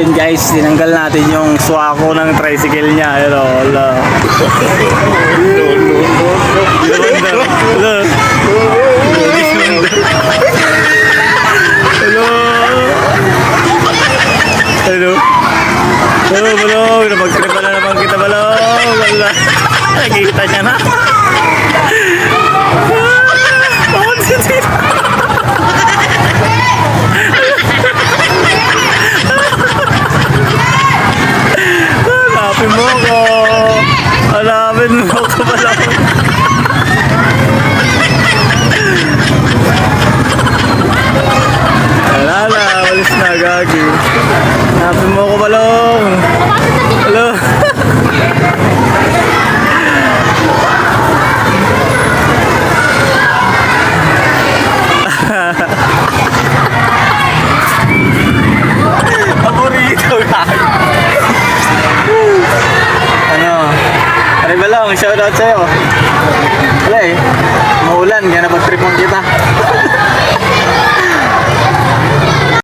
Ayun guys, tinanggal natin yung swako ng tricycle niya. Ayun o, wala. Hello. Hello. Hello. Hello, balong. Napagtripa na naman kita, balong. Wala. Nakikita niya na. Bakit si Tito? Hanapin mo ako. Hanapin mo balong. Wala na, walis na, gagi. Hanapin mo ako balong. Balong, shoutout sa'yo. Wala eh.